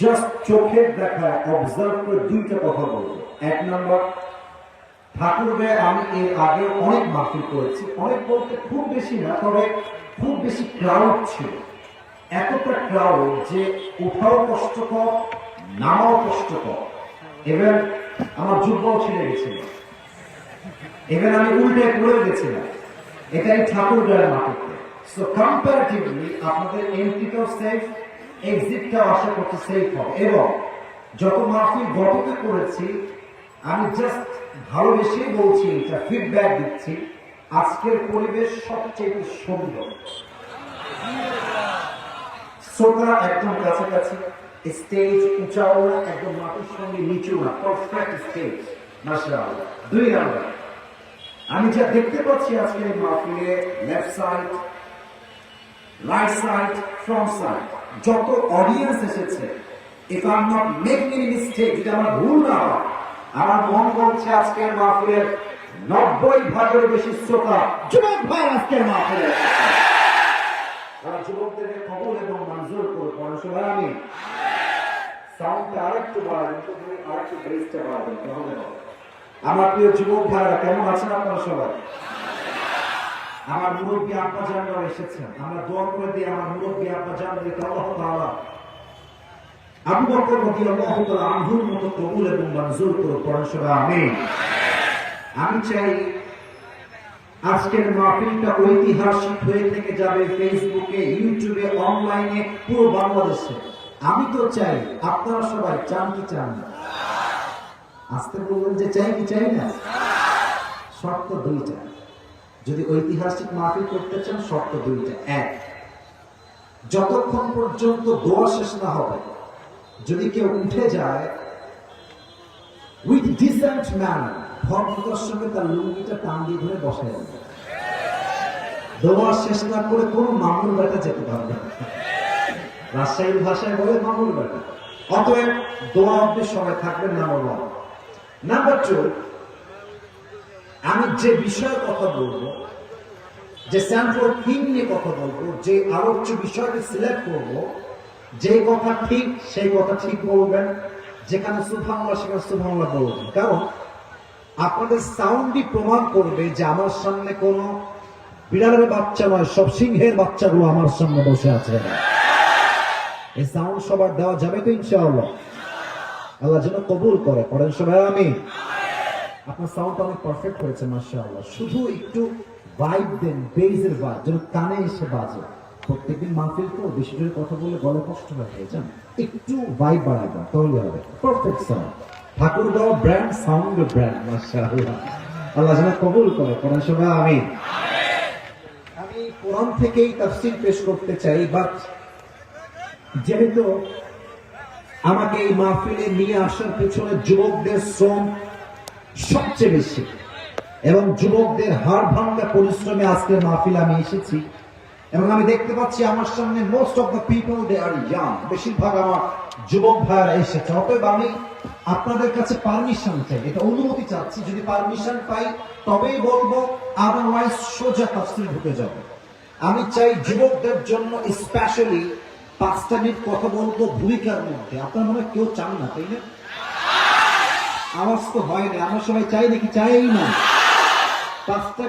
Just চোখের দেখা observe করে দুইটা কথা বলব। এক নম্বর ঠাকুরবে আমি এর আগে অনেক মাহফিল করেছি। অনেক বলতে খুব বেশি না, তবে খুব বেশি ক্রাউড ছিল। এতটা ক্রাউড যে উঠাও কষ্টকর, নামাও কষ্টকর। এবার আমার যুব্বও ছিঁড়ে গেছিল। এবার আমি উল্টে পড়ে গেছিলাম। এটাই ঠাকুর গায়ের মাটিতে। সো কম্পারেটিভলি আপনাদের এন্ট্রিটাও সেফ এক্সিটটাও আশা করছি সেফ হবে। এবং যত মাহফিল গতকে করেছি, আমি জাস্ট ভালোবেসে বলছি, এটা ফিডব্যাক দিচ্ছি, আজকের পরিবেশ সবচেয়ে সুন্দর। শ্রোতা একদম কাছাকাছি স্টেজ উঁচাও না, একদম মাটির সঙ্গে নিচু না পারফেক্ট স্টেজ মাশাআল্লাহ। দুই নাম্বার, আমি যা দেখতে পাচ্ছি আজকের মাহফিলে left side right side front side যত অডিয়েন্স এসেছে if I not making any mistake যদি আমার ভুল না হয় আমার মন বলছে আজকের মাহফিলের নব্বই ভাগের বেশি শ্রোতা যুবক ভাই আজকের মাহফিলে। তারা যুবকদেরকে কবল এবং মঞ্জুর করে পড়াশোনা আমি সাউন্ডটা আরেকটু বাড়াবেন তো আরেকটু বেসটা বাড়াবেন, তাহলে। আমার প্রিয় যুবক ভাইরা, কেমন আছেন আপনারা সবাই আমার মুরব্বী আব্বা জানরা এসেছেন আমরা দোয়া করে দিই, আমার মুরব্বী আব্বা জানদেরকে আল্লাহ আবু বকর তাআলা কবুল এবং মঞ্জুর আমি চাই আজকের মাহফিলটা ঐতিহাসিক হয়ে থেকে যাবে ফেসবুকে, ইউটিউবে, অনলাইনে, পুরো বাংলাদেশে। আমি তো চাই, আপনারা সবাই চান কি চান না? বলবেন যে চাই কি চাই না? শর্ত দুইটা। যদি ঐতিহাসিক মাহফিল করতে চান, শর্ত দুইটা। এক, যতক্ষণ পর্যন্ত দোয়া শেষ না হবে, যদি কেউ উঠে যায় উইথ ডিসেন্ট সঙ্গে তার লুঙ্গিটা টান দিয়ে ধরে দেবে। দোয়া শেষ না করে কোনো মামুল বেটা যেতে পারবে না। রাজশাহীর ভাষায় বলে মামুল বেটা। অতএব দোয়া অব্দি থাকবেন নাম্বার ওয়ান নাম্বার টু আমি যে বিষয়ে কথা বলব, যে সেন্ট্রাল থিম নিয়ে কথা বলব, যে আলোচ্য বিষয়টি সিলেক্ট করব যে কথা ঠিক, সেই কথা ঠিক বলবেন, যেখানে সুভাংলা সেখানে সুভাংলা বলবেন। কারণ আপনাদের সাউন্ডই প্রমাণ করবে যে আমার সামনে কোনো বিড়ালের বাচ্চা নয়, সব সিংহের বাচ্চাগুলো আমার সামনে বসে আছে। এই সাউন্ড সবার দেওয়া যাবে তো ইনশাআল্লাহ। আল্লাহ যেন কবুল করে। পড়েন সবাই আমি আপনার সাউন্ড অনেক পারফেক্ট হয়েছে মাশাআল্লাহ। শুধু একটু ভাইব দেন বেজের ভাইব যেন কানে এসে বাজে। প্রত্যেকদিন মাহফিল তো বেশি জোরে কথা বলে গলা কষ্ট হয়ে যায় জান একটু ভাইব বাড়াবেন তাহলে হবে। Perfect sound Thakurgaon brand sound brand মাশাআল্লাহ। আল্লাহ যেন কবুল করে পড়েন সবাই আমি আমি কোরআন থেকেই তাফসীর পেশ করতে চাই বাট যেহেতু আমাকে এই মাহফিলে নিয়ে আসার পেছনে যুবকদের শ্রম সবচেয়ে বেশি। এবং যুবকদের হার ভাঙ্গা পরিশ্রমে আজকের মাহফিলে আমি এসেছি। এবং আমি দেখতে পাচ্ছি আমার সামনে most of the people they are young বেশিরভাগ আমার যুবক ভাইয়ারা এসেছে। অতএব আমি আপনাদের কাছে পারমিশন চাই। এটা অনুমতি চাচ্ছি। যদি পারমিশন পাই, তবেই বলব আদারওয়াইজ সোজা তাফসির ঢুকে যাব। আমি চাই যুবকদের জন্য স্পেশালি পাঁচটা মিনিট কথা বলব ভূমিকার মধ্যে। আপনার মনে কেউ চান না, তাই না? আওয়াজ তো হয় না আমরা সবাই চাই দেখি চাই না। পাঁচটা